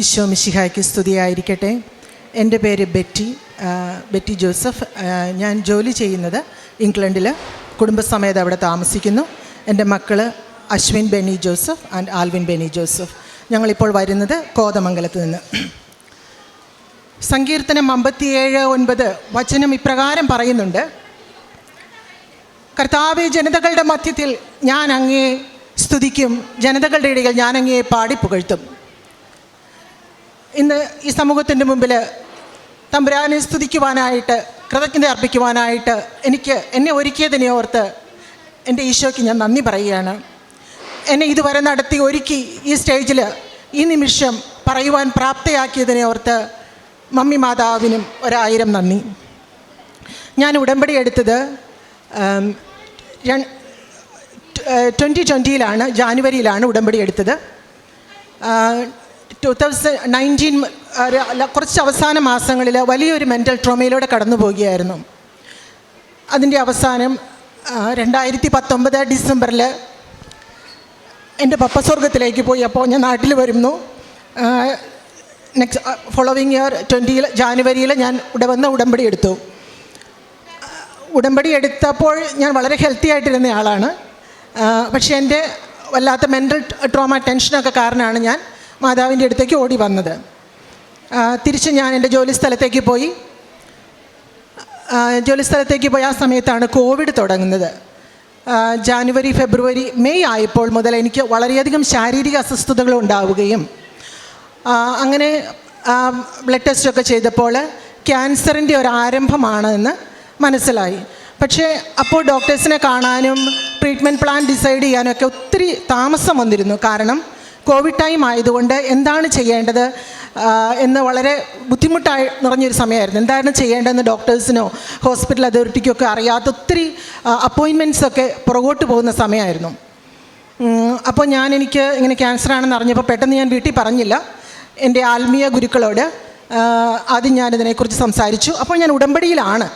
ഈശോ മിശിഹായ്ക്ക് സ്തുതിയായിരിക്കട്ടെ. എന്റെ പേര് ബെറ്റി ബെറ്റി ജോസഫ്. ഞാൻ ജോലി ചെയ്യുന്നത് ഇംഗ്ലണ്ടിൽ കുടുംബസമേതം അവിടെ താമസിക്കുന്നു. എന്റെ മക്കൾ Ashwin Beni Joseph and Alvin Beni Joseph. ഞങ്ങളിപ്പോൾ വരുന്നത് കോതമംഗലത്ത് നിന്ന്. സങ്കീർത്തനം അമ്പത്തിയേഴ് ഒൻപത് വചനം ഇപ്രകാരം പറയുന്നുണ്ട്. കർത്താവ് ജനതകളുടെ മധ്യത്തിൽ ഞാൻ അങ്ങേ സ്തുതിക്കും ജനതകളുടെ ഇടയിൽ ഞാൻ അങ്ങേ പാടി പുകഴ്ത്തും. ഇന്ന് ഈ സമൂഹത്തിന്റെ മുമ്പിൽ തമ്പുരാനെ സ്തുതിക്കുവാനായിട്ട് കൃതജ്ഞത അർപ്പിക്കുവാനായിട്ട് എനിക്ക് എന്നെ ഒരുക്കിയതിനെ ഓർത്ത് എന്റെ ഈശോയ്ക്ക് ഞാൻ നന്ദി പറയുകയാണ്. എന്നെ ഇതുവരെ നടത്തി ഒരുക്കി ഈ സ്റ്റേജിൽ ഈ നിമിഷം പറയുവാൻ പ്രാപ്തയാക്കിയതിനെ ഓർത്ത് മമ്മി മാതാവിനും ഒരായിരം നന്ദി. ഞാൻ ഉടമ്പടി എടുത്തത് ട്വന്റി ട്വന്റിയിലാണ് ജാനുവരിയിലാണ് ഉടമ്പടി എടുത്തത്. ടു തൗസൻഡ് നയന്റീൻ കുറച്ച് അവസാന മാസങ്ങളിൽ വലിയൊരു മെന്റൽ ട്രോമയിലൂടെ കടന്നു പോവുകയായിരുന്നു അതിന്റെ അവസാനം രണ്ടായിരത്തി പത്തൊമ്പത് ഡിസംബറിൽ എന്റെ പപ്പ സ്വർഗത്തിലേക്ക് പോയി. അപ്പോൾ ഞാൻ നാട്ടിൽ വരുന്നു. നെക്സ്റ്റ് ഫോളോവിങ് ഇയർ ട്വന്റിയിൽ ജാനുവരിയിൽ ഞാൻ ഇവിടെ വന്ന് ഉടമ്പടി എടുത്തു. ഉടമ്പടി എടുത്തപ്പോൾ ഞാൻ വളരെ ഹെൽത്തി ആയിട്ടിരുന്ന ആളാണ്. പക്ഷേ എന്റെ വല്ലാത്ത മെന്റൽ ട്രോമ ടെൻഷനൊക്കെ കാരണമാണ് ഞാൻ മാതാവിന്റെ അടുത്തേക്ക് ഓടി വന്നത്. തിരിച്ച് ഞാൻ എന്റെ ജോലി സ്ഥലത്തേക്ക് പോയി. ജോലി സ്ഥലത്തേക്ക് പോയി. ആ സമയത്താണ് കോവിഡ് തുടങ്ങുന്നത്. ജാനുവരി ഫെബ്രുവരി മെയ് ആയപ്പോൾ മുതൽ എനിക്ക് വളരെയധികം ശാരീരിക അസ്വസ്ഥതകൾ ഉണ്ടാവുകയും അങ്ങനെ ബ്ലഡ് ടെസ്റ്റൊക്കെ ചെയ്തപ്പോൾ ക്യാൻസറിന്റെ ഒരു ആരംഭമാണ് എന്ന് മനസ്സിലായി. പക്ഷേ അപ്പോൾ ഡോക്ടേഴ്സിനെ കാണാനും ട്രീറ്റ്മെന്റ് പ്ലാൻ ഡിസൈഡ് ചെയ്യാനൊക്കെ ഒത്തിരി താമസം വന്നിരുന്നു. കാരണം കോവിഡ് ടൈം ആയതുകൊണ്ട് എന്താണ് ചെയ്യേണ്ടത്? എന്ന് വളരെ ബുദ്ധിമുട്ടായി നിറഞ്ഞൊരു സമയമായിരുന്നു. എന്താണ് ചെയ്യേണ്ടതെന്ന് ഡോക്ടേഴ്സിനോ ഹോസ്പിറ്റൽ അതോറിറ്റിക്കോ ഒക്കെ അറിയാത്ത ഒത്തിരി അപ്പോയിൻമെന്റ്സ് ഒക്കെ പുറകോട്ട് പോകുന്ന സമയമായിരുന്നു. അപ്പോൾ ഞാൻ എനിക്ക് ഇങ്ങനെ ക്യാൻസർ ആണെന്ന് അറിഞ്ഞപ്പോൾ പെട്ടെന്ന് ഞാൻ വീട്ടിൽ പറഞ്ഞില്ല. എന്റെ ആത്മീയ ഗുരുക്കളോട് ആദ്യം ഞാൻ ഇതിനെക്കുറിച്ച് സംസാരിച്ചു. അപ്പോൾ ഞാൻ ഉടമ്പടിയിലാണ്.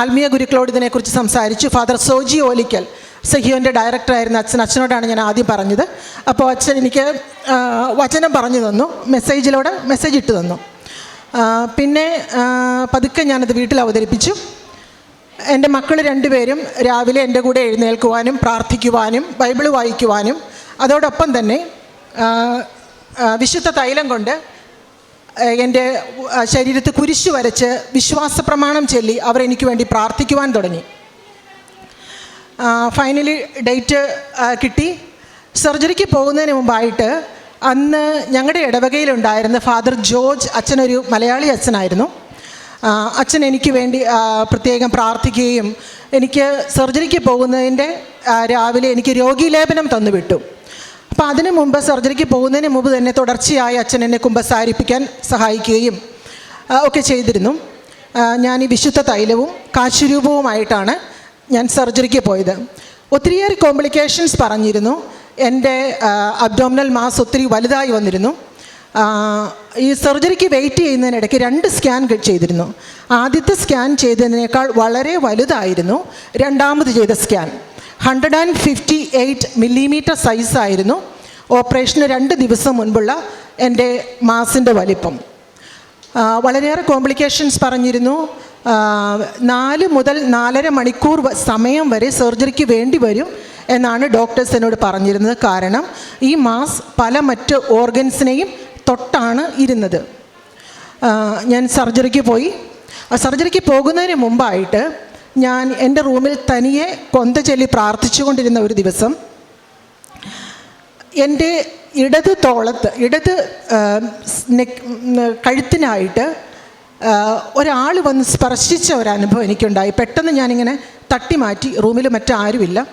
ആത്മീയ ഗുരുക്കളോട് ഇതിനെക്കുറിച്ച് സംസാരിച്ചു. ഫാദർ സോജി ഓലിക്കൽ സഹിയോന്റെ ഡയറക്ടറായിരുന്ന അച്ഛൻ അച്ഛനോടാണ് ഞാൻ ആദ്യം പറഞ്ഞത്. അപ്പോൾ അച്ഛൻ എനിക്ക് വചനം പറഞ്ഞു തന്നു മെസ്സേജിലൂടെ മെസ്സേജ് ഇട്ട് തന്നു. പിന്നെ പതുക്കെ ഞാനത് വീട്ടിൽ അവതരിപ്പിച്ചു. എന്റെ മക്കൾ രണ്ടുപേരും രാവിലെ എന്റെ കൂടെ എഴുന്നേൽക്കുവാനും പ്രാർത്ഥിക്കുവാനും ബൈബിൾ വായിക്കുവാനും അതോടൊപ്പം തന്നെ വിശുദ്ധ തൈലം കൊണ്ട് എന്റെ ശരീരത്ത് കുരിശു വരച്ച് വിശ്വാസ പ്രമാണം ചൊല്ലി അവർ എനിക്ക് വേണ്ടി പ്രാർത്ഥിക്കുവാൻ തുടങ്ങി. ഫൈനലി ഡേറ്റ് കിട്ടി. സർജറിക്ക് പോകുന്നതിന് മുമ്പായിട്ട് അന്ന് ഞങ്ങളുടെ ഇടവകയിലുണ്ടായിരുന്ന ഫാദർ ജോർജ് അച്ഛനൊരു മലയാളി അച്ഛനായിരുന്നു. അച്ഛൻ എനിക്ക് വേണ്ടി പ്രത്യേകം പ്രാർത്ഥിക്കുകയും എനിക്ക് സർജറിക്ക് പോകുന്നതിന്റെ രാവിലെ എനിക്ക് രോഗീലേപനം തന്നു വിട്ടു അപ്പോൾ അതിനു മുമ്പ് സർജറിക്ക് പോകുന്നതിന് മുമ്പ് തന്നെ തുടർച്ചയായി അച്ഛൻ എന്നെ കുമ്പസാരിപ്പിക്കാൻ സഹായിക്കുകയും ഒക്കെ ചെയ്തിരുന്നു. ഞാൻ ഈ വിശുദ്ധ തൈലവും കാശുരൂപവുമായിട്ടാണ് ഞാൻ സർജറിക്ക് പോയത്. ഒത്തിരിയേറെ കോംപ്ലിക്കേഷൻസ് പറഞ്ഞിരുന്നു. എന്റെ അബ്ഡോമിനൽ മാസ് ഒത്തിരി വലുതായി വന്നിരുന്നു. ഈ സർജറിക്ക് വെയിറ്റ് ചെയ്യുന്നതിനിടയ്ക്ക് രണ്ട് സ്കാൻ ചെയ്തിരുന്നു. ആദ്യത്തെ സ്കാൻ ചെയ്തതിനേക്കാൾ വളരെ വലുതായിരുന്നു. രണ്ടാമത് ചെയ്ത scan hundred and fifty eight millimetre സൈസായിരുന്നു ഓപ്പറേഷന് രണ്ട് ദിവസം മുൻപുള്ള എന്റെ മാസിന്റെ വലിപ്പം. വളരെയേറെ കോംപ്ലിക്കേഷൻസ് പറഞ്ഞിരുന്നു. നാല് മുതൽ നാലര മണിക്കൂർ സമയം വരെ സർജറിക്ക് വേണ്ടി വരും എന്നാണ് ഡോക്ടേഴ്സ് എന്നോട് പറഞ്ഞിരുന്നത്. കാരണം ഈ മാസ് പല മറ്റ് ഓർഗൻസിനെയും തൊട്ടാണ് ഇരുന്നത്. ഞാൻ സർജറിക്ക് പോയി. സർജറിക്ക് പോകുന്നതിന് മുമ്പായിട്ട് ഞാൻ എന്റെ റൂമിൽ തനിയെ കൊന്ത ചൊല്ലി പ്രാർത്ഥിച്ചുകൊണ്ടിരുന്ന ഒരു ദിവസം എന്റെ ഇടത് തോളത്ത് ഇടത് കഴുത്തിനായിട്ട് ഒരാൾ വന്ന് സ്പർശിച്ച ഒരനുഭവം എനിക്കുണ്ടായി. പെട്ടെന്ന് ഞാനിങ്ങനെ തട്ടി മാറ്റി റൂമിൽ മറ്റാരുമില്ല.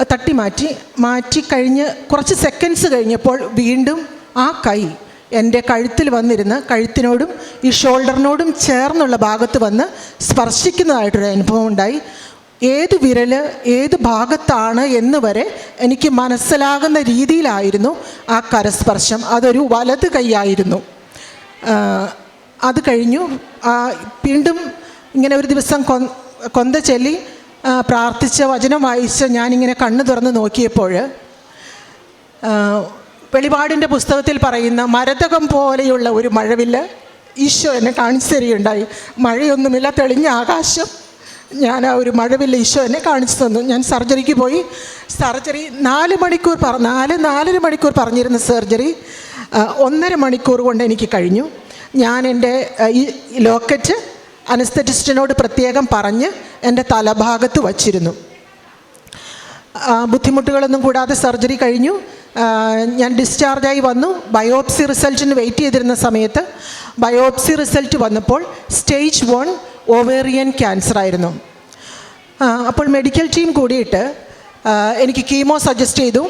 തട്ടി മാറ്റി മാറ്റി കഴിഞ്ഞ് കുറച്ച് സെക്കൻഡ്സ് കഴിഞ്ഞപ്പോൾ വീണ്ടും ആ കൈ എന്റെ കഴുത്തിൽ വന്നിരുന്ന് കഴുത്തിനോടും ഈ ഷോൾഡറിനോടും ചേർന്നുള്ള ഭാഗത്ത് വന്ന് സ്പർശിക്കുന്നതായിട്ടൊരു അനുഭവം ഉണ്ടായി. ഏത് വിരൽ ഏത് ഭാഗത്താണ് എന്ന് വരെ എനിക്ക് മനസ്സിലാകുന്ന രീതിയിലായിരുന്നു ആ കരസ്പർശം. അതൊരു വലത് കൈയായിരുന്നു അത് കഴിഞ്ഞു. വീണ്ടും ഇങ്ങനെ ഒരു ദിവസം കൊന്ത ചൊല്ലി പ്രാർത്ഥിച്ച വചനം വായിച്ച് ഞാനിങ്ങനെ കണ്ണു തുറന്ന് നോക്കിയപ്പോൾ വെളിപാടിന്റെ പുസ്തകത്തിൽ പറയുന്ന മരതകം പോലെയുള്ള ഒരു മഴവില്ല് ഈശോ എന്നെ കാണിച്ചു തരികയുണ്ടായി മഴയൊന്നുമില്ല തെളിഞ്ഞ ആകാശം. ഞാൻ ആ ഒരു മഴവില്ല് ഈശോ എന്നെ കാണിച്ചു തന്നു. ഞാൻ സർജറിക്ക് പോയി. സർജറി നാല് മണിക്കൂർ പറ നാല് നാലര മണിക്കൂർ പറഞ്ഞിരുന്ന സർജറി ഒന്നര മണിക്കൂർ കൊണ്ട് എനിക്ക് കഴിഞ്ഞു. ഞാൻ എന്റെ ഈ ലോക്കറ്റ് അനസ്തറ്റിസ്റ്റിനോട് പ്രത്യേകം പറഞ്ഞ് എന്റെ തലഭാഗത്ത് വച്ചിരുന്നു. ബുദ്ധിമുട്ടുകളൊന്നും കൂടാതെ സർജറി കഴിഞ്ഞു. ഞാൻ ഡിസ്ചാർജായി വന്നു. ബയോപ്സി റിസൾട്ടിന് വെയിറ്റ് ചെയ്തിരുന്ന സമയത്ത് ബയോപ്സി റിസൾട്ട് വന്നപ്പോൾ സ്റ്റേജ് വൺ ഓവേറിയൻ ക്യാൻസർ ആയിരുന്നു. അപ്പോൾ മെഡിക്കൽ ടീം കൂടിയിട്ട് എനിക്ക് കീമോ സജസ്റ്റ് ചെയ്തു.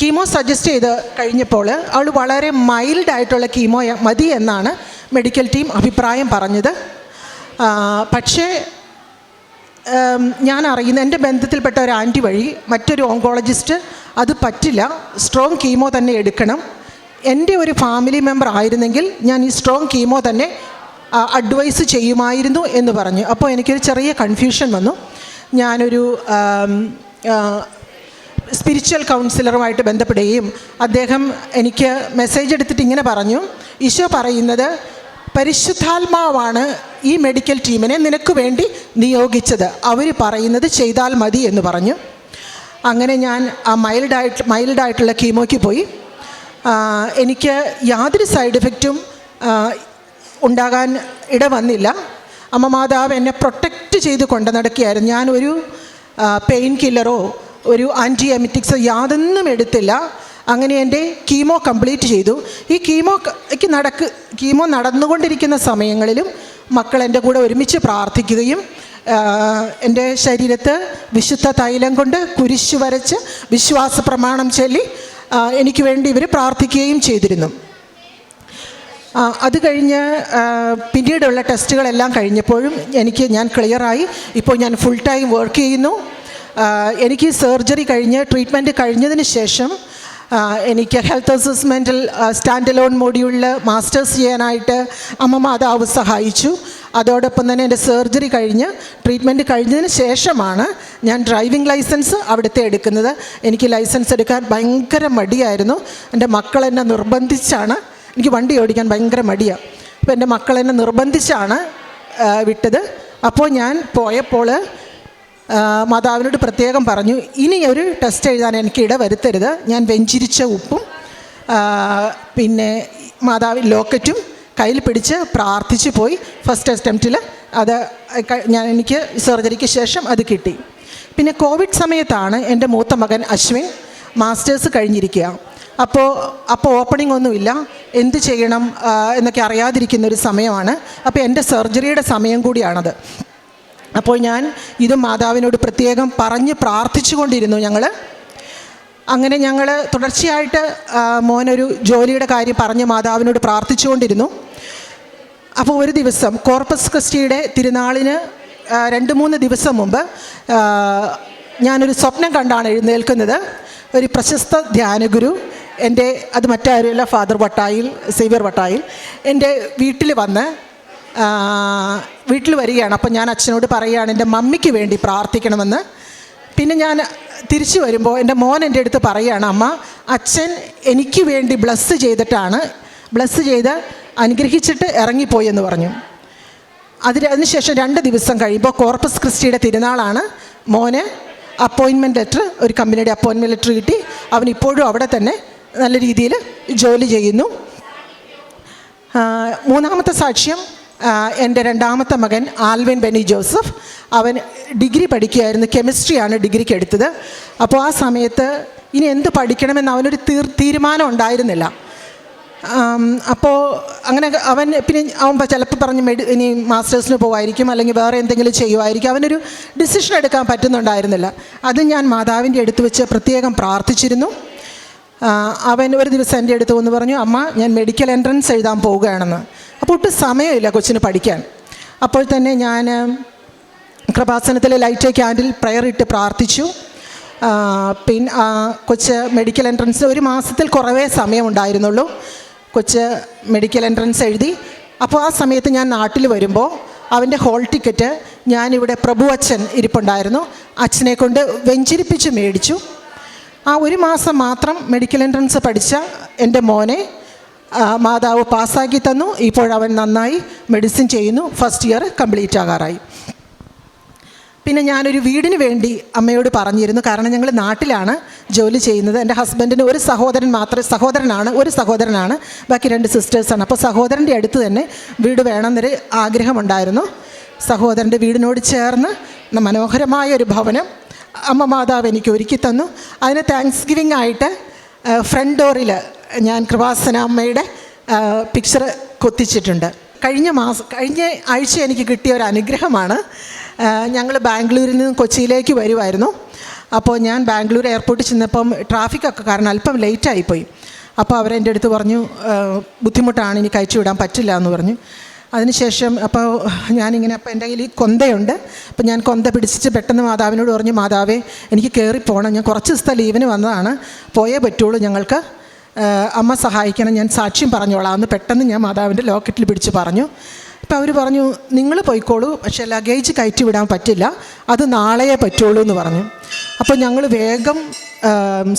കീമോ സജസ്റ്റ് ചെയ്ത് കഴിഞ്ഞപ്പോൾ അവൾ വളരെ മൈൽഡായിട്ടുള്ള കീമോ മതി എന്നാണ് മെഡിക്കൽ ടീം അഭിപ്രായം പറഞ്ഞത്. പക്ഷേ ഞാൻ അറിയുന്ന എന്റെ ബന്ധത്തിൽപ്പെട്ട ഒരു ആന്റി വഴി മറ്റൊരു ഓങ്കോളജിസ്റ്റ് അത് പറ്റില്ല. സ്ട്രോങ് കീമോ തന്നെ എടുക്കണം. എന്റെ ഒരു ഫാമിലി മെമ്പർ ആയിരുന്നെങ്കിൽ ഞാൻ ഈ സ്ട്രോങ് കീമോ തന്നെ അഡ്വൈസ് ചെയ്യുമായിരുന്നു എന്ന് പറഞ്ഞു. അപ്പോൾ എനിക്കൊരു ചെറിയ കൺഫ്യൂഷൻ വന്നു. ഞാനൊരു സ്പിരിച്വൽ കൗൺസിലറുമായിട്ട് ബന്ധപ്പെടുകയും അദ്ദേഹം എനിക്ക് മെസ്സേജ് എടുത്തിട്ട് ഇങ്ങനെ പറഞ്ഞു. ഈശോ പറയുന്നത് പരിശുദ്ധാത്മാവാണ് ഈ മെഡിക്കൽ ടീമിനെ നിനക്ക് വേണ്ടി നിയോഗിച്ചത്. അവർ പറയുന്നത് ചെയ്താൽ മതി എന്ന് പറഞ്ഞു. അങ്ങനെ ഞാൻ ആ മൈൽഡായിട്ട് മൈൽഡായിട്ടുള്ള കീമോയ്ക്ക് പോയി. എനിക്ക് യാതൊരു സൈഡ് എഫക്റ്റും ഉണ്ടാകാൻ ഇട വന്നില്ല അമ്മ മാതാവ് എന്നെ പ്രൊട്ടക്റ്റ് ചെയ്ത് കൊണ്ടു നടക്കുകയായിരുന്നു. ഞാനൊരു പെയിൻ കില്ലറോ ഒരു ആന്റി എമിറ്റിക്സ് യാതൊന്നും എടുത്തില്ല. അങ്ങനെ എന്റെ കീമോ കംപ്ലീറ്റ് ചെയ്തു. ഈ കീമോക്ക് നടക്ക് കീമോ നടന്നുകൊണ്ടിരിക്കുന്ന സമയങ്ങളിലും മക്കൾ എന്റെ കൂടെ ഒരുമിച്ച് പ്രാർത്ഥിക്കുകയും എന്റെ ശരീരത്ത് വിശുദ്ധ തൈലം കൊണ്ട് കുരിശു വരച്ച് വിശ്വാസ പ്രമാണം ചൊല്ലി എനിക്ക് വേണ്ടി ഇവർ പ്രാർത്ഥിക്കുകയും ചെയ്തിരുന്നു. അത് കഴിഞ്ഞ് പിന്നീടുള്ള ടെസ്റ്റുകളെല്ലാം കഴിഞ്ഞപ്പോഴും എനിക്ക് ഞാൻ ക്ലിയറായി ഇപ്പോൾ ഞാൻ ഫുൾ ടൈം വർക്ക് ചെയ്യുന്നു. എനിക്ക് സർജറി കഴിഞ്ഞ് ട്രീറ്റ്മെന്റ് കഴിഞ്ഞതിന് ശേഷം എനിക്ക് ഹെൽത്ത് അസസ്മെന്റിൽ സ്റ്റാൻഡ് അലോൺ മോഡ്യൂളിൽ മാസ്റ്റേഴ്സ് ചെയ്യാനായിട്ട് അമ്മ മാതാവ് സഹായിച്ചു. അതോടൊപ്പം തന്നെ എന്റെ സർജറി കഴിഞ്ഞ് ട്രീറ്റ്മെന്റ് കഴിഞ്ഞതിന് ശേഷമാണ് ഞാൻ ഡ്രൈവിംഗ് ലൈസൻസ് അവിടുത്തെ എടുക്കുന്നത്. എനിക്ക് ലൈസൻസ് എടുക്കാൻ ഭയങ്കര മടിയായിരുന്നു. എന്റെ മക്കൾ എന്നെ നിർബന്ധിച്ചാണ് എനിക്ക് വണ്ടി ഓടിക്കാൻ ഭയങ്കര മടിയാണ് അപ്പോൾ എന്റെ മക്കൾ എന്നെ നിർബന്ധിച്ചാണ് വിട്ടത്. അപ്പോൾ ഞാൻ പോയപ്പോൾ മാതാവിനോട് പ്രത്യേകം പറഞ്ഞു ഇനി ഒരു ടെസ്റ്റ് എഴുതാൻ എനിക്ക് ഇട വരുത്തരുത് ഞാൻ വെഞ്ചിരിച്ച ഉപ്പും പിന്നെ മാതാവിൻ ലോക്കറ്റും കയ്യിൽ പിടിച്ച് പ്രാർത്ഥിച്ച് പോയി. ഫസ്റ്റ് അറ്റംപ്റ്റിൽ അത് ഞാൻ എനിക്ക് സർജറിക്ക് ശേഷം അത് കിട്ടി. പിന്നെ കോവിഡ് സമയത്താണ് എന്റെ മൂത്ത മകൻ അശ്വിൻ മാസ്റ്റേഴ്സ് കഴിഞ്ഞിരിക്കുക. അപ്പോൾ അപ്പോൾ ഓപ്പണിംഗ് ഒന്നുമില്ല എന്ത് ചെയ്യണം എന്നൊക്കെ അറിയാതിരിക്കുന്ന ഒരു സമയമാണ്. അപ്പോൾ എന്റെ സർജറിയുടെ സമയം കൂടിയാണത്. അപ്പോൾ ഞാൻ ഇത് മാതാവിനോട് പ്രത്യേകം പറഞ്ഞ് പ്രാർത്ഥിച്ചു കൊണ്ടിരുന്നു ഞങ്ങൾ അങ്ങനെ ഞങ്ങൾ തുടർച്ചയായിട്ട് മോനൊരു ജോലിയുടെ കാര്യം പറഞ്ഞ് മാതാവിനോട് പ്രാർത്ഥിച്ചുകൊണ്ടിരുന്നു അപ്പോൾ ഒരു ദിവസം കോർപ്പസ് ക്രിസ്റ്റിയുടെ തിരുനാളിന് രണ്ട് മൂന്ന് ദിവസം മുമ്പ് ഞാനൊരു സ്വപ്നം കണ്ടാണ് എഴുന്നേൽക്കുന്നത്. ഒരു പ്രശസ്ത ധ്യാനഗുരു എന്റെ അത് മറ്റാരുമല്ല ഫാദർ വട്ടായിൽ സേവ്യർ വട്ടായിൽ എന്റെ വീട്ടിൽ വന്ന് വീട്ടിൽ വരികയാണ്. അപ്പം ഞാൻ അച്ഛനോട് പറയുകയാണ് എന്റെ മമ്മിക്ക് വേണ്ടി പ്രാർത്ഥിക്കണമെന്ന്. പിന്നെ ഞാൻ തിരിച്ചു വരുമ്പോൾ എന്റെ മോൻ എന്റെ അടുത്ത് പറയുകയാണ് അമ്മ അച്ഛൻ എനിക്ക് വേണ്ടി ബ്ലസ് ചെയ്തിട്ടാണ് ബ്ലസ് ചെയ്ത് അനുഗ്രഹിച്ചിട്ട് ഇറങ്ങിപ്പോയി എന്ന് പറഞ്ഞു. അതിന് അതിനുശേഷം രണ്ട് ദിവസം കഴിയുമ്പോൾ കോർപ്പസ് ക്രിസ്റ്റിയുടെ തിരുനാളാണ്. മോന് അപ്പോയിൻമെന്റ് ലെറ്റർ ഒരു കമ്പനിയുടെ അപ്പോയിൻമെന്റ് ലെറ്റർ കിട്ടി. അവൻ ഇപ്പോഴും അവിടെ തന്നെ നല്ല രീതിയിൽ ജോലി ചെയ്യുന്നു. മൂന്നാമത്തെ സാക്ഷ്യം എന്റെ രണ്ടാമത്തെ മകൻ ആൽവിൻ ബെനി ജോസഫ്. അവൻ ഡിഗ്രി പഠിക്കുകയായിരുന്നു കെമിസ്ട്രിയാണ് ഡിഗ്രിക്ക് എടുത്തത്. അപ്പോൾ ആ സമയത്ത് ഇനി എന്ത് പഠിക്കണമെന്ന് അവനൊരു തീർ തീരുമാനം ഉണ്ടായിരുന്നില്ല. അപ്പോൾ അങ്ങനെ അവൻ പിന്നെ അവൻ ചിലപ്പോൾ പറഞ്ഞ് മെഡി ഇനി മാസ്റ്റേഴ്സിന് പോകുമായിരിക്കും അല്ലെങ്കിൽ വേറെ എന്തെങ്കിലും ചെയ്യുമായിരിക്കും അവനൊരു ഡിസിഷൻ എടുക്കാൻ പറ്റുന്നുണ്ടായിരുന്നില്ല. അത് ഞാൻ മാതാവിന്റെ അടുത്ത് വെച്ച് പ്രത്യേകം പ്രാർത്ഥിച്ചിരുന്നു. അവൻ ഒരു ദിവസം എന്റെ അടുത്ത് വന്ന് പറഞ്ഞു അമ്മ ഞാൻ മെഡിക്കൽ എൻട്രൻസ് എഴുതാൻ പോവുകയാണെന്ന്. അപ്പോൾ ഒട്ടും സമയമില്ല കൊച്ചിന് പഠിക്കാൻ. അപ്പോൾ തന്നെ ഞാൻ കൃപാസനത്തിലെ ലൈറ്റ് ക്യാൻഡിൽ പ്രയർ ഇട്ട് പ്രാർത്ഥിച്ചു. പിന്നെ കൊച്ച് മെഡിക്കൽ എൻട്രൻസ് ഒരു മാസത്തിൽ കുറവേ സമയമുണ്ടായിരുന്നുള്ളൂ. കൊച്ച് മെഡിക്കൽ എൻട്രൻസ് എഴുതി. അപ്പോൾ ആ സമയത്ത് ഞാൻ നാട്ടിൽ വരുമ്പോൾ അവന്റെ ഹോൾ ടിക്കറ്റ് ഞാനിവിടെ പ്രഭു അച്ഛൻ ഇരിപ്പുണ്ടായിരുന്നു. അച്ഛനെ കൊണ്ട് വെഞ്ചിരിപ്പിച്ച് മേടിച്ചു. ആ ഒരു മാസം മാത്രം മെഡിക്കൽ എൻട്രൻസ് പഠിച്ച എന്റെ മോനെ മാതാവ് പാസ്സാക്കി തന്നു. ഇപ്പോഴവൻ നന്നായി മെഡിസിൻ ചെയ്യുന്നു. ഫസ്റ്റ് ഇയർ കംപ്ലീറ്റ് ആകാറായി. പിന്നെ ഞാനൊരു വീടിന് വേണ്ടി അമ്മയോട് പറഞ്ഞിരുന്നു. കാരണം ഞങ്ങൾ നാട്ടിലാണ് ജോലി ചെയ്യുന്നത്. എന്റെ ഹസ്ബൻഡിന് ഒരു സഹോദരൻ മാത്രമേ സഹോദരനാണ് ഒരു സഹോദരനാണ്. ബാക്കി രണ്ട് സിസ്റ്റേഴ്സാണ് അപ്പോൾ സഹോദരന്റെ അടുത്ത് തന്നെ വീട് വേണമെന്നൊരു ആഗ്രഹമുണ്ടായിരുന്നു. സഹോദരന്റെ വീടിനോട് ചേർന്ന് മനോഹരമായ ഒരു ഭവനം അമ്മ മാതാവ് എനിക്ക് ഒരുക്കി തന്നു. അതിന് താങ്ക്സ് ഗിവിംഗ് ആയിട്ട് ഫ്രണ്ട് ഡോറിൽ ഞാൻ കൃപാസന അമ്മയുടെ പിക്ചർ കൊത്തിച്ചിട്ടുണ്ട്. കഴിഞ്ഞ മാസം കഴിഞ്ഞ ആഴ്ച എനിക്ക് കിട്ടിയ ഒരു അനുഗ്രഹമാണ്. ഞങ്ങൾ ബാംഗ്ലൂരിൽ നിന്ന് കൊച്ചിയിലേക്ക് വരുമായിരുന്നു അപ്പോൾ ഞാൻ ബാംഗ്ലൂർ എയർപോർട്ടിൽ ചെന്നപ്പം ട്രാഫിക്കൊക്കെ കാരണം അല്പം ലേറ്റായിപ്പോയി അപ്പോൾ അവരെന്റെ അടുത്ത് പറഞ്ഞു ബുദ്ധിമുട്ടാണ് ഇനി കഴിച്ചു വിടാൻ പറ്റില്ല എന്ന് പറഞ്ഞു. അതിനുശേഷം അപ്പോൾ ഞാനിങ്ങനെ അപ്പോൾ എന്റെ കയ്യിൽ ഈ കൊന്തയുണ്ട്. അപ്പോൾ ഞാൻ കൊന്ത പിടിച്ചിട്ട് പെട്ടെന്ന് മാതാവിനോട് പറഞ്ഞു മാതാവേ എനിക്ക് കയറിപ്പോകണം ഞാൻ കുറച്ച് ദിവസത്തെ ലീവിന് വന്നതാണ്. പോയേ പറ്റുള്ളൂ ഞങ്ങൾക്ക്. അമ്മ സഹായിക്കണം. ഞാൻ സാക്ഷ്യം പറഞ്ഞോളാം. എന്ന് പെട്ടെന്ന് ഞാൻ മാതാവിന്റെ ലോക്കറ്റിൽ പിടിച്ച് പറഞ്ഞു. അപ്പോൾ അവർ പറഞ്ഞു നിങ്ങൾ പോയിക്കോളൂ പക്ഷേ ലഗേജ് കയറ്റി വിടാൻ പറ്റില്ല അത് നാളെയേ പറ്റുള്ളൂ എന്ന് പറഞ്ഞു. അപ്പോൾ ഞങ്ങൾ വേഗം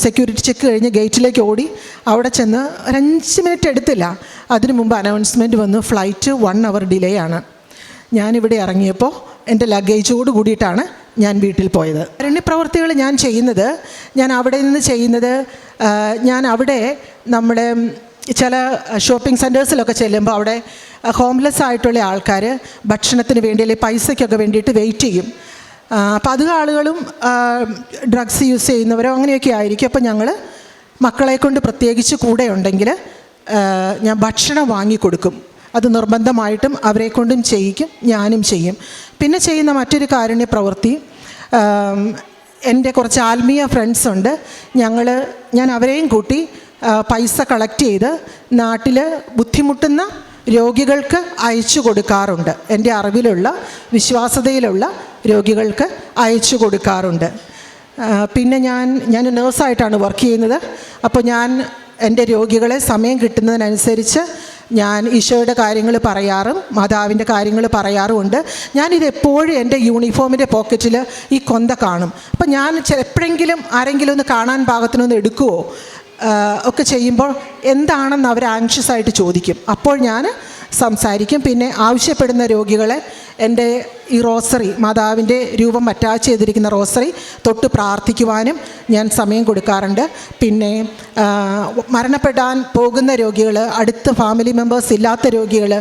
സെക്യൂരിറ്റി ചെക്ക് കഴിഞ്ഞ് ഗേറ്റിലേക്ക് ഓടി അവിടെ ചെന്ന് ഒരഞ്ച് മിനിറ്റ് എടുത്തില്ല. അതിനു മുമ്പ് അനൗൺസ്മെന്റ് വന്നു ഫ്ലൈറ്റ് വൺ അവർ ഡിലേ ആണ്. ഞാനിവിടെ ഇറങ്ങിയപ്പോൾ എന്റെ ലഗേജോട് കൂടിയിട്ടാണ് ഞാൻ വീട്ടിൽ പോയത്. അരണ്യപ്രവർത്തികൾ ഞാൻ ചെയ്യുന്നത് ഞാൻ അവിടെ നിന്ന് ചെയ്യുന്നത് ഞാൻ അവിടെ നമ്മുടെ ചില ഷോപ്പിംഗ് സെന്റേഴ്സിലൊക്കെ ചെല്ലുമ്പോൾ അവിടെ ഹോംലെസ് ആയിട്ടുള്ള ആൾക്കാർ ഭക്ഷണത്തിന് വേണ്ടി അല്ലെങ്കിൽ പൈസയ്ക്കൊക്കെ വേണ്ടിയിട്ട് വെയിറ്റ് ചെയ്യും. അപ്പോൾ അത് ആളുകളും ഡ്രഗ്സ് യൂസ് ചെയ്യുന്നവരോ അങ്ങനെയൊക്കെ ആയിരിക്കും. അപ്പോൾ ഞങ്ങൾ മക്കളെ കൊണ്ട് പ്രത്യേകിച്ച് കൂടെ ഉണ്ടെങ്കിൽ ഞാൻ ഭക്ഷണം വാങ്ങിക്കൊടുക്കും. അത് നിർബന്ധമായിട്ടും അവരെ കൊണ്ടും ചെയ്യിക്കും ഞാനും ചെയ്യും. പിന്നെ ചെയ്യുന്ന മറ്റൊരു കാരുണ്യ പ്രവൃത്തി എന്റെ കുറച്ച് ആത്മീയ ഫ്രണ്ട്സ് ഉണ്ട്. ഞങ്ങൾ ഞാൻ അവരെയും കൂട്ടി പൈസ കളക്ട് ചെയ്ത് നാട്ടിൽ ബുദ്ധിമുട്ടുന്ന രോഗികൾക്ക് അയച്ചു കൊടുക്കാറുണ്ട്. എന്റെ അറിവിലുള്ള വിശ്വാസതയിലുള്ള രോഗികൾക്ക് അയച്ചു കൊടുക്കാറുണ്ട്. പിന്നെ ഞാൻ ഞാൻ നേഴ്സായിട്ടാണ് വർക്ക് ചെയ്യുന്നത്. അപ്പോൾ ഞാൻ എന്റെ രോഗികളെ സമയം കിട്ടുന്നതിനനുസരിച്ച് ഞാൻ ഈശോയുടെ കാര്യങ്ങൾ പറയാറും മാതാവിന്റെ കാര്യങ്ങൾ പറയാറുമുണ്ട്. ഞാനിത് എപ്പോഴും എന്റെ യൂണിഫോമിന്റെ പോക്കറ്റിൽ ഈ കൊന്ത കാണും. അപ്പം ഞാൻ എപ്പോഴെങ്കിലും ആരെങ്കിലും ഒന്ന് കാണാൻ പാകത്തിനൊന്ന് എടുക്കുമോ ഒക്കെ ചെയ്യുമ്പോൾ എന്താണെന്ന് അവർ ആങ്ഷ്യസ് ആയിട്ട് ചോദിക്കും. അപ്പോൾ ഞാൻ സംസാരിക്കും. പിന്നെ ആവശ്യപ്പെടുന്ന രോഗികളെ എന്റെ ഈ റോസറി മാതാവിന്റെ രൂപം അറ്റാച്ച് ചെയ്തിരിക്കുന്ന റോസറി തൊട്ട് പ്രാർത്ഥിക്കുവാനും ഞാൻ സമയം കൊടുക്കാറുണ്ട്. പിന്നെ മരണപ്പെടാൻ പോകുന്ന രോഗികൾ അടുത്ത ഫാമിലി മെമ്പേഴ്സ് ഇല്ലാത്ത രോഗികൾ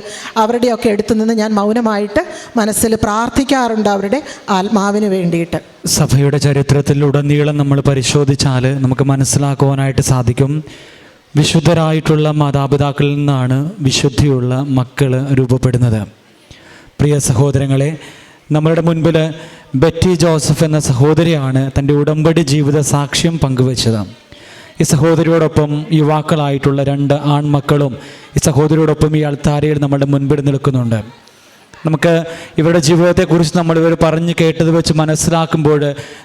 അവരുടെയൊക്കെ അടുത്തു നിന്ന് ഞാൻ മൗനമായിട്ട് മനസ്സിൽ പ്രാർത്ഥിക്കാറുണ്ട് അവരുടെ ആത്മാവിന് വേണ്ടിയിട്ട്. സഭയുടെ ചരിത്രത്തിലുടനീളം നമ്മൾ പരിശോധിച്ചാൽ നമുക്ക് മനസ്സിലാക്കുവാനായിട്ട് സാധിക്കും. വിശുദ്ധരായിട്ടുള്ള മാതാപിതാക്കളിൽ നിന്നാണ് വിശുദ്ധിയുള്ള മക്കൾ രൂപപ്പെടുന്നത്. പ്രിയ സഹോദരങ്ങളെ നമ്മളുടെ മുൻപിൽ ബെറ്റി ജോസഫ് എന്ന സഹോദരിയാണ് തന്റെ ഉടമ്പടി ജീവിത സാക്ഷ്യം പങ്കുവച്ചത്. ഈ സഹോദരിയോടൊപ്പം യുവാക്കളായിട്ടുള്ള രണ്ട് ആൺമക്കളും ഈ സഹോദരിയോടൊപ്പം ഈ അൾത്താരയിൽ നമ്മളുടെ മുൻപിൽ നിൽക്കുന്നുണ്ട്. നമുക്ക് ഇവരുടെ ജീവിതത്തെക്കുറിച്ച് നമ്മൾ ഇവർ പറഞ്ഞു കേട്ടത് വെച്ച് മനസ്സിലാക്കുമ്പോൾ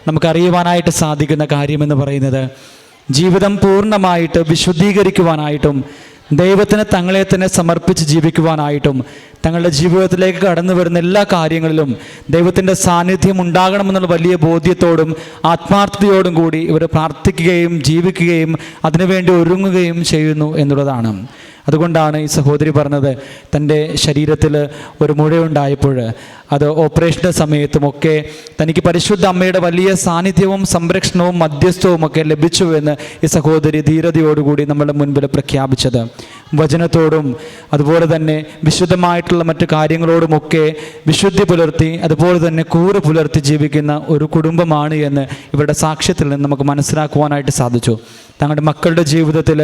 നമുക്കറിയുവാനായിട്ട് സാധിക്കുന്ന കാര്യമെന്ന് പറയുന്നത് ജീവിതം പൂർണമായിട്ട് വിശുദ്ധീകരിക്കുവാനായിട്ടും ദൈവത്തിന് തങ്ങളെ തന്നെ സമർപ്പിച്ച് ജീവിക്കുവാനായിട്ടും തങ്ങളുടെ ജീവിതത്തിലേക്ക് കടന്നു വരുന്ന എല്ലാ കാര്യങ്ങളിലും ദൈവത്തിന്റെ സാന്നിധ്യം ഉണ്ടാകണമെന്നുള്ള വലിയ ബോധ്യത്തോടും ആത്മാർത്ഥതയോടും കൂടി ഇവർ പ്രാർത്ഥിക്കുകയും ജീവിക്കുകയും അതിനുവേണ്ടി ഒരുങ്ങുകയും ചെയ്യുന്നു എന്നുള്ളതാണ്. അതുകൊണ്ടാണ് ഈ സഹോദരി പറഞ്ഞത് തന്റെ ശരീരത്തിൽ ഒരു മുഴയുണ്ടായപ്പോൾ അത് ഓപ്പറേഷന്റെ സമയത്തുമൊക്കെ തനിക്ക് പരിശുദ്ധ അമ്മയുടെ വലിയ സാന്നിധ്യവും സംരക്ഷണവും മധ്യസ്ഥവും ഒക്കെ ലഭിച്ചു എന്ന് ഈ സഹോദരി ധീരതയോടുകൂടി നമ്മുടെ മുൻപിൽ പ്രഖ്യാപിച്ചത്. വചനത്തോടും അതുപോലെ തന്നെ വിശുദ്ധമായിട്ടുള്ള മറ്റു കാര്യങ്ങളോടുമൊക്കെ വിശുദ്ധി പുലർത്തി അതുപോലെ തന്നെ കൂറ് പുലർത്തി ജീവിക്കുന്ന ഒരു കുടുംബമാണ് എന്ന് ഇവരുടെ സാക്ഷ്യത്തിൽ നിന്ന് നമുക്ക് മനസ്സിലാക്കുവാനായിട്ട് സാധിച്ചു. തങ്ങളുടെ മക്കളുടെ ജീവിതത്തിൽ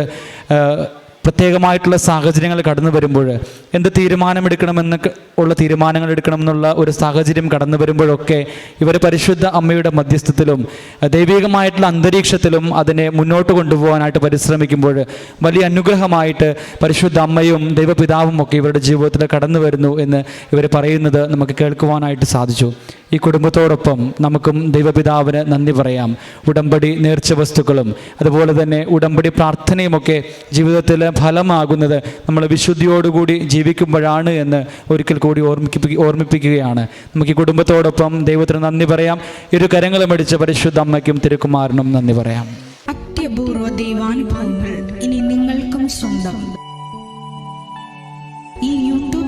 പ്രത്യേകമായിട്ടുള്ള സാഹചര്യങ്ങൾ കടന്നു വരുമ്പോൾ എന്ത് തീരുമാനമെടുക്കണമെന്ന് ഉള്ള തീരുമാനങ്ങൾ എടുക്കണമെന്നുള്ള ഒരു സാഹചര്യം കടന്നു വരുമ്പോഴൊക്കെ ഇവർ പരിശുദ്ധ അമ്മയുടെ മധ്യസ്ഥത്തിലും ദൈവികമായിട്ടുള്ള അന്തരീക്ഷത്തിലും അതിനെ മുന്നോട്ട് കൊണ്ടുപോകാനായിട്ട് പരിശ്രമിക്കുമ്പോൾ വലിയ അനുഗ്രഹമായിട്ട് പരിശുദ്ധ അമ്മയും ദൈവപിതാവും ഒക്കെ ഇവരുടെ ജീവിതത്തിൽ കടന്നു വരുന്നു എന്ന് ഇവർ പറയുന്നത് നമുക്ക് കേൾക്കുവാനായിട്ട് സാധിച്ചു. ഈ കുടുംബത്തോടൊപ്പം നമുക്കും ദൈവപിതാവിന് നന്ദി പറയാം. ഉടമ്പടി നേർച്ച വസ്തുക്കളും അതുപോലെ തന്നെ ഉടമ്പടി പ്രാർത്ഥനയുമൊക്കെ ജീവിതത്തിൽ ഫലമാകുന്നത് നമ്മൾ വിശുദ്ധിയോടുകൂടി ജീവിക്കുമ്പോഴാണ് എന്ന് ഒരിക്കൽ കൂടി ഓർമ്മിപ്പിക്കുക ഓർമ്മിപ്പിക്കുകയാണ്. നമുക്ക് ഈ കുടുംബത്തോടൊപ്പം ദൈവത്തിന് നന്ദി പറയാം. ഇരു കരങ്ങളും അടിച്ച പരിശുദ്ധ അമ്മയ്ക്കും തിരുക്കുമാരനും നന്ദി പറയാം. അത്യപൂർവ ദൈവാനുഭവങ്ങൾ ഇനി നിങ്ങൾക്കും സ്വന്തം.